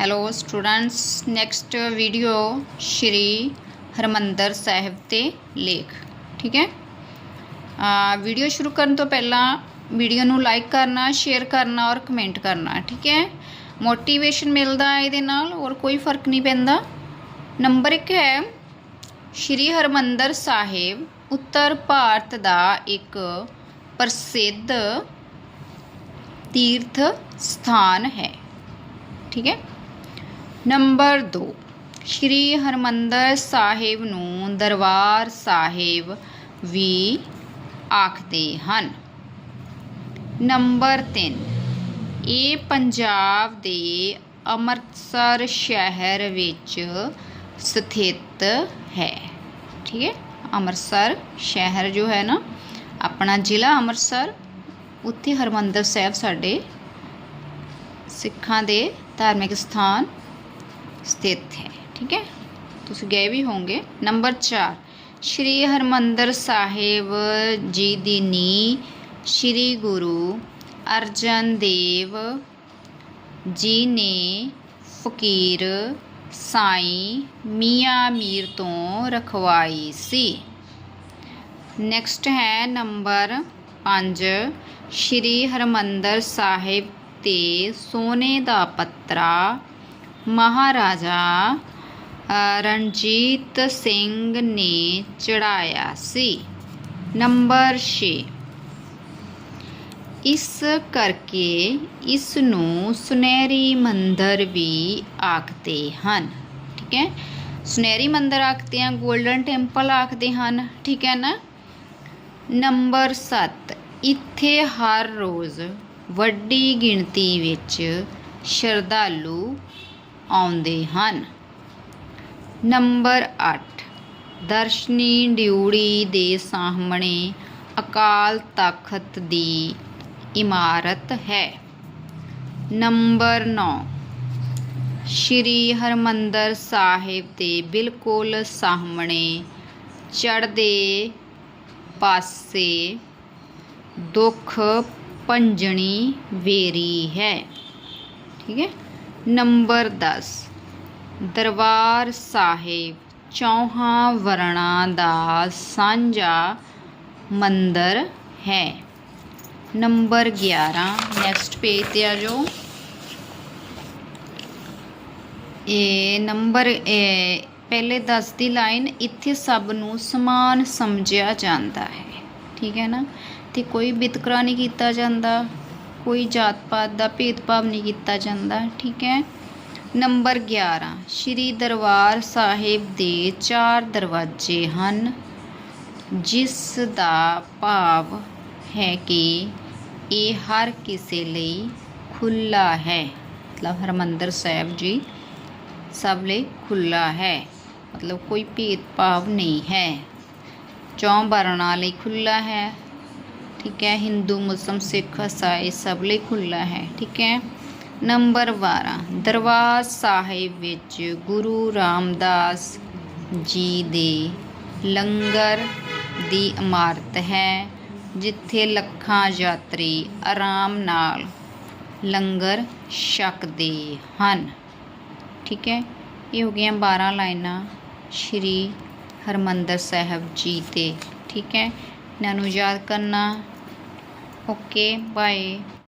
Hello students next video Shri Harmandar Sahib ਤੇ ਲੇਖ, ਠੀਕ ਹੈ? ਆ ਵੀਡੀਓ ਸ਼ੁਰੂ ਕਰਨ ਤੋਂ ਪਹਿਲਾਂ ਵੀਡੀਓ ਨੂੰ ਲਾਈਕ ਕਰਨਾ ਸ਼ੇਅਰ ਕਰਨਾ ਔਰ ਕਮੈਂਟ ਕਰਨਾ, ਠੀਕ ਹੈ? ਮੋਟੀਵੇਸ਼ਨ ਮਿਲਦਾ ਹੈ ਇਹਦੇ ਨਾਲ ਔਰ ਕੋਈ ਫ਼ਰਕ ਨਹੀਂ ਪੈਂਦਾ। ਨੰਬਰ 1 ਹੈ ਸ਼੍ਰੀ ਹਰਮੰਦਰ ਸਾਹਿਬ ਉੱਤਰ ਭਾਰਤ ਦਾ ਇੱਕ ਪ੍ਰਸਿੱਧ ਤੀਰਥ ਸਥਾਨ ਹੈ, ਠੀਕ ਹੈ? ਨੰਬਰ 2 ਸ਼੍ਰੀ ਹਰਮੰਦਰ ਸਾਹਿਬ ਨੂੰ ਦਰਬਾਰ ਸਾਹਿਬ ਵੀ ਆਖਦੇ ਹਨ। ਨੰਬਰ 3 ਇਹ ਪੰਜਾਬ ਦੇ ਅੰਮ੍ਰਿਤਸਰ ਸ਼ਹਿਰ ਵਿੱਚ ਸਥਿਤ ਹੈ। ਠੀਕ ਹੈ, ਅੰਮ੍ਰਿਤਸਰ ਸ਼ਹਿਰ ਜੋ ਹੈ ਨਾ, ਆਪਣਾ ਜ਼ਿਲ੍ਹਾ ਅੰਮ੍ਰਿਤਸਰ, ਉੱਥੇ ਹਰਮੰਦਰ ਸਾਹਿਬ ਸਾਡੇ ਸਿੱਖਾਂ ਦੇ ਧਾਰਮਿਕ ਸਥਾਨ ਸਥਿਤ ਹੈ, ਠੀਕ ਹੈ? ਤੁਸੀਂ ਗਏ ਵੀ ਹੋਵੋਗੇ। ਨੰਬਰ 4 ਸ਼੍ਰੀ ਹਰਮੰਦਰ ਸਾਹਿਬ ਜੀ ਦੀ ਨੀ ਸ਼੍ਰੀ ਗੁਰੂ ਅਰਜਨ ਦੇਵ ਜੀ ਨੇ ਫਕੀਰ ਸਾਈਂ ਮੀਆਂ ਮੀਰ ਤੋਂ ਰਖਵਾਈ ਸੀ। ਨੈਕਸਟ ਹੈ ਨੰਬਰ 5 ਸ਼੍ਰੀ ਹਰਮੰਦਰ ਸਾਹਿਬ ਤੇ ਸੋਨੇ ਦਾ ਪੱਤਰਾ ਮਹਾਰਾਜਾ ਰਣਜੀਤ ਸਿੰਘ ਨੇ ਚੜਾਇਆ ਸੀ। ਨੰਬਰ 6 ਇਸ ਕਰਕੇ ਇਸ ਨੂੰ ਸੁਨਹਿਰੀ ਮੰਦਰ ਵੀ ਆਖਦੇ ਹਨ। ਠੀਕ ਹੈ? ਸੁਨਹਿਰੀ ਮੰਦਰ ਆਖਦੇ ਆ 골ਡਨ ਟੈਂਪਲ ਆਖਦੇ ਹਨ। ਠੀਕ ਹੈ ਨਾ? ਨੰਬਰ 7 ਇੱਥੇ ਹਰ ਰੋਜ਼ ਵੱਡੀ ਗਿਣਤੀ ਵਿੱਚ ਸ਼ਰਧਾਲੂ ਆਉਂਦੇ ਹਨ। ਨੰਬਰ 8 ਦਰਸ਼ਨੀ ਡਿਊੜੀ ਦੇ ਸਾਹਮਣੇ ਅਕਾਲ ਤਖਤ ਦੀ ਇਮਾਰਤ ਹੈ। ਨੰਬਰ 9 ਸ਼੍ਰੀ ਹਰਮੰਦਰ ਸਾਹਿਬ ਦੇ ਬਿਲਕੁਲ ਸਾਹਮਣੇ ਚੜ੍ਹਦੇ ਪਾਸੇ ਦੁੱਖ ਪੰਜਣੀ ਵੇਰੀ ਹੈ। ਠੀਕ ਹੈ? ਨੰਬਰ 10 ਦਰਬਾਰ ਸਾਹਿਬ ਚੌਹਾਂ ਵਰਣਾ ਦਾ ਸਾਂਝਾ ਮੰਦਰ ਹੈ। ਨੰਬਰ 11 ਨੈਕਸਟ ਪੇਜ ਤੇ ਆ ਜਾਓ। ਇਹ ਨੰਬਰ ਪਹਿਲੇ 10 ਦੀ ਲਾਈਨ, ਇੱਥੇ ਸਭ ਨੂੰ ਸਮਾਨ ਸਮਝਿਆ ਜਾਂਦਾ ਹੈ। ਠੀਕ ਹੈ ਨਾ? ਤੇ ਕੋਈ ਵਿਤਕਰਾ ਨਹੀਂ ਕੀਤਾ ਜਾਂਦਾ। ਕੋਈ ਜਾਤ ਪਾਤ ਦਾ ਭੇਦਭਾਵ ਨਹੀਂ ਕੀਤਾ ਜਾਂਦਾ, ਠੀਕ ਹੈ? ਨੰਬਰ 11 ਸ਼੍ਰੀ ਦਰਬਾਰ ਸਾਹਿਬ ਦੇ ਚਾਰ ਦਰਵਾਜ਼ੇ ਹਨ, ਜਿਸ ਦਾ ਭਾਵ ਹੈ ਕਿ ਇਹ ਹਰ ਕਿਸੇ ਲਈ ਖੁੱਲਾ ਹੈ। ਮਤਲਬ ਹਰਮੰਦਰ ਸਾਹਿਬ ਜੀ ਸਭ ਲਈ ਖੁੱਲਾ ਹੈ, ਮਤਲਬ ਕੋਈ ਭੇਦਭਾਵ ਨਹੀਂ ਹੈ। ਚੌਂ ਵਰਨਾਂ ਲਈ ਖੁੱਲਾ ਹੈ ਠੀਕ ਹੈ, ਹਿੰਦੂ, ਮੁਸਲਮ, ਸਿੱਖ, ਈਸਾਈ ਸਭ ਲਈ ਖੁੱਲਾ ਹੈ, ਠੀਕ ਹੈ। ਨੰਬਰ 12 ਦਰਬਾਰ ਸਾਹਿਬ ਵਿੱਚ ਗੁਰੂ ਰਾਮਦਾਸ ਜੀ ਦੇ ਲੰਗਰ ਦੀ ਇਮਾਰਤ ਹੈ, ਜਿੱਥੇ ਲੱਖਾਂ ਯਾਤਰੀ ਆਰਾਮ ਨਾਲ ਲੰਗਰ ਛਕਦੇ ਹਨ। ਠੀਕ ਹੈ, ਇਹ ਹੋ ਗਈਆਂ 12 ਲਾਈਨਾਂ ਸ਼੍ਰੀ ਹਰਮੰਦਰ ਸਾਹਿਬ ਜੀ ਤੇ, ਠੀਕ ਹੈ। ਇਹਨਾਂ ਨੂੰ ਯਾਦ ਕਰਨਾ ਓਕੇ ਬਾਏ।